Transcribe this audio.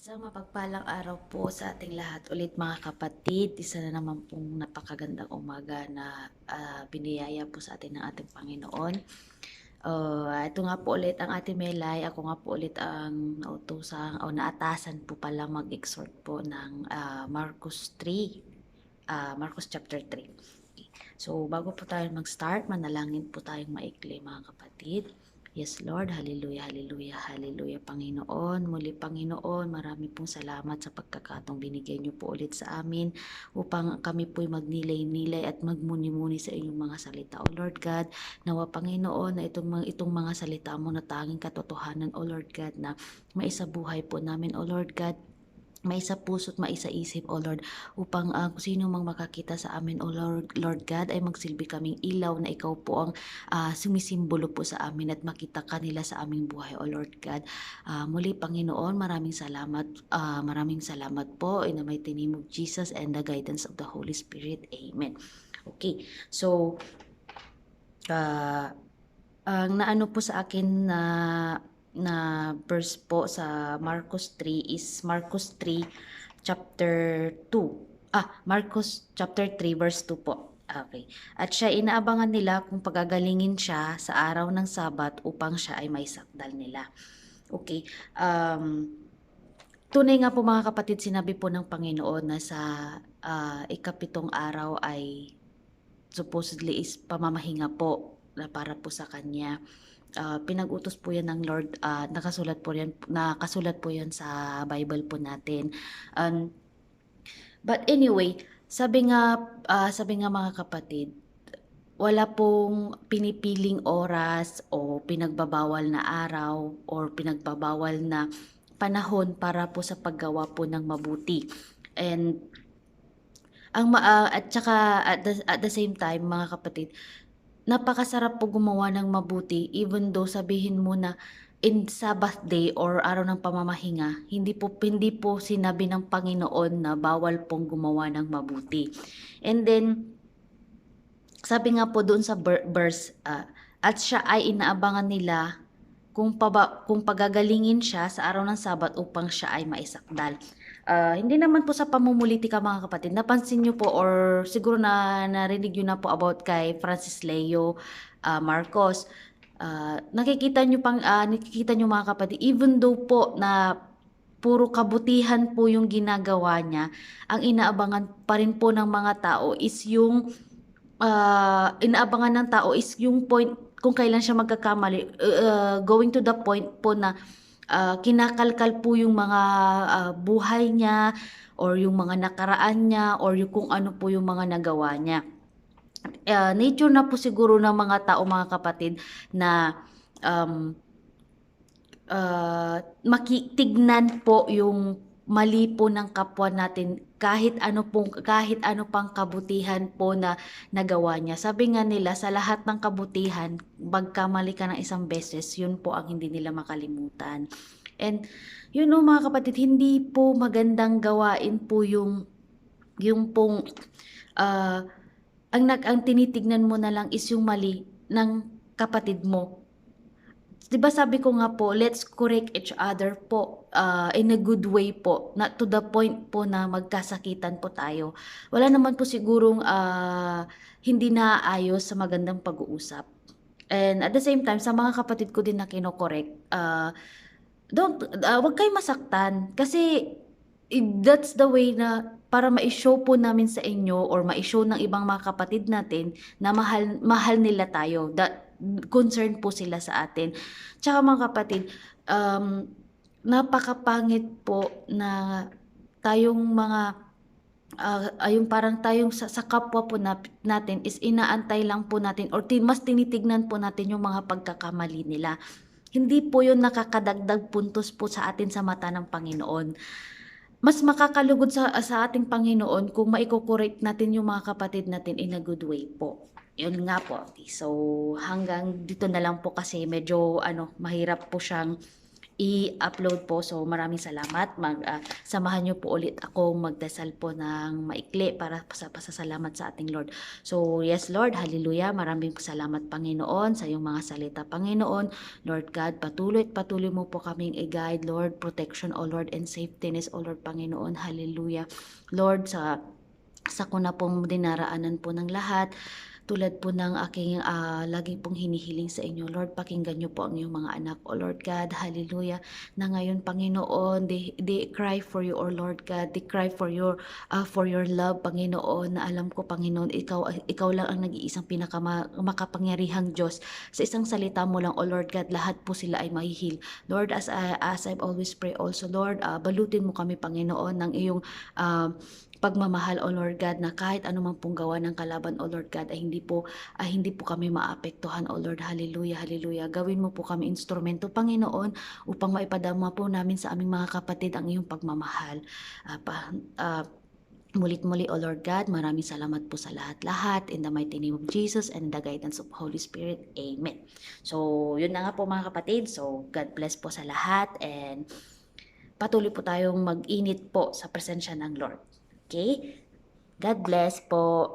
Isang mapagpalang araw po sa ating lahat ulit mga kapatid. Isa na naman pong napakagandang umaga na ah, biniyaya po sa atin ng ating Panginoon. Uh, ito nga po ulit ang ating Melay. Ako nga po ulit ang nautusang o naatasan po pala mag-exhort po ng ah, Marcos 3. ah, Marcos chapter 3. Okay. So bago po tayo mag-start, manalangin po tayong maikli mga kapatid. Yes, Lord. Hallelujah, hallelujah, hallelujah, Panginoon. Muli, Panginoon, marami pong salamat sa pagkakatong binigay niyo po ulit sa amin upang kami po'y magnilay-nilay at magmuni-muni sa inyong mga salita. O Lord God, nawa Panginoon na itong itong mga salita mo na tanging katotohanan, O Lord God, na maisabuhay po namin, O Lord God, maisa puso't maisa isip, O Lord, upang uh, kung sino mang makakita sa amin, O Lord, Lord God, ay magsilbi kaming ilaw na ikaw po ang uh, sumisimbolo po sa amin at makita kanila sa aming buhay, O Lord God. Uh, muli, Panginoon, maraming salamat, uh, maraming salamat po in the mighty name of Jesus and the guidance of the Holy Spirit. Amen. Okay, so, uh, ang naano po sa akin na na verse po sa Marcos 3 is Marcos 3 chapter 2. Ah, Marcos chapter 3 verse 2 po. Okay. At siya inaabangan nila kung pagagalingin siya sa araw ng Sabat upang siya ay may sakdal nila. Okay. Um, tunay nga po mga kapatid, sinabi po ng Panginoon na sa uh, ikapitong araw ay supposedly is pamamahinga po na para po sa kanya uh, pinag-utos po yan ng Lord, uh, nakasulat po yan, nakasulat po yan sa Bible po natin. Um, but anyway, sabi nga, uh, sabi nga mga kapatid, wala pong pinipiling oras o pinagbabawal na araw or pinagbabawal na panahon para po sa paggawa po ng mabuti. And ang uh, at saka at the, at the same time mga kapatid, napakasarap po gumawa ng mabuti even though sabihin mo na in Sabbath day or araw ng pamamahinga, hindi po hindi po sinabi ng Panginoon na bawal pong gumawa ng mabuti. And then sabi nga po doon sa verse uh, at siya ay inaabangan nila kung paba, kung pagagalingin siya sa araw ng Sabat upang siya ay maisakdal. Uh, hindi naman po sa pamumulitika mga kapatid. Napansin nyo po or siguro na narinig nyo na po about kay Francis Leo uh, Marcos. Uh, nakikita nyo pang uh, nakikita nyo mga kapatid even though po na puro kabutihan po yung ginagawa niya, ang inaabangan pa rin po ng mga tao is yung uh, inaabangan ng tao is yung point kung kailan siya magkakamali uh, going to the point po na uh, kinakalkal po yung mga uh, buhay niya or yung mga nakaraan niya or yung kung ano po yung mga nagawa niya. Uh, nature na po siguro ng mga tao mga kapatid na um, uh, makitignan po yung mali po ng kapwa natin kahit ano pong kahit ano pang kabutihan po na nagawa niya. Sabi nga nila sa lahat ng kabutihan, magkamali ka ng isang beses, yun po ang hindi nila makalimutan. And yun know, mga kapatid, hindi po magandang gawain po yung yung pong uh, ang nag ang tinitignan mo na lang is yung mali ng kapatid mo 'di ba sabi ko nga po, let's correct each other po uh, in a good way po, not to the point po na magkasakitan po tayo. Wala naman po sigurong uh, hindi naaayos sa magandang pag-uusap. And at the same time, sa mga kapatid ko din na kino-correct, uh, don't, uh, wag kayo masaktan. Kasi that's the way na para ma-show po namin sa inyo or ma-show ng ibang mga kapatid natin na mahal, mahal nila tayo. That, concerned po sila sa atin. Tsaka mga kapatid, um, napakapangit po na tayong mga uh, ayun parang tayong sa, sa kapwa po na, natin is inaantay lang po natin or tin, mas tinitignan po natin yung mga pagkakamali nila. Hindi po yun nakakadagdag puntos po sa atin sa mata ng Panginoon. Mas makakalugod sa, sa ating Panginoon kung maiko-correct natin yung mga kapatid natin in a good way po yun nga po. So, hanggang dito na lang po kasi medyo ano, mahirap po siyang i-upload po. So maraming salamat. Mag, ah, samahan niyo po ulit ako magdasal po ng maikli para sa pasasalamat sa ating Lord. So yes Lord, hallelujah. Maraming salamat Panginoon sa iyong mga salita Panginoon. Lord God, patuloy at patuloy mo po kaming i-guide Lord, protection O Lord and safetyness O Lord Panginoon. Hallelujah. Lord, sa sa ko pong dinaraanan po ng lahat, tulad po ng aking ah, lagi pong hinihiling sa inyo, Lord, pakinggan niyo po ang iyong mga anak, O Lord God, hallelujah, na ngayon, Panginoon, they, they cry for you, O Lord God, they cry for your, ah, for your love, Panginoon, na alam ko, Panginoon, ikaw, ikaw lang ang nag-iisang pinakamakapangyarihang Diyos. Sa isang salita mo lang, O Lord God, lahat po sila ay mahihil. Lord, as, I, as I've always pray also, Lord, ah, balutin mo kami, Panginoon, ng iyong ah, pagmamahal, O Lord God, na kahit anumang pong gawa ng kalaban, O Lord God, ay hindi po, ay hindi po kami maapektuhan, O Lord. Hallelujah, hallelujah. Gawin mo po kami instrumento, Panginoon, upang maipadama po namin sa aming mga kapatid ang iyong pagmamahal. Ah, pa, ah, Mulit-muli, O Lord God, maraming salamat po sa lahat-lahat. In the mighty name of Jesus and the guidance of Holy Spirit. Amen. So, yun na nga po mga kapatid. So, God bless po sa lahat and patuloy po tayong mag-init po sa presensya ng Lord. Okay? God bless po.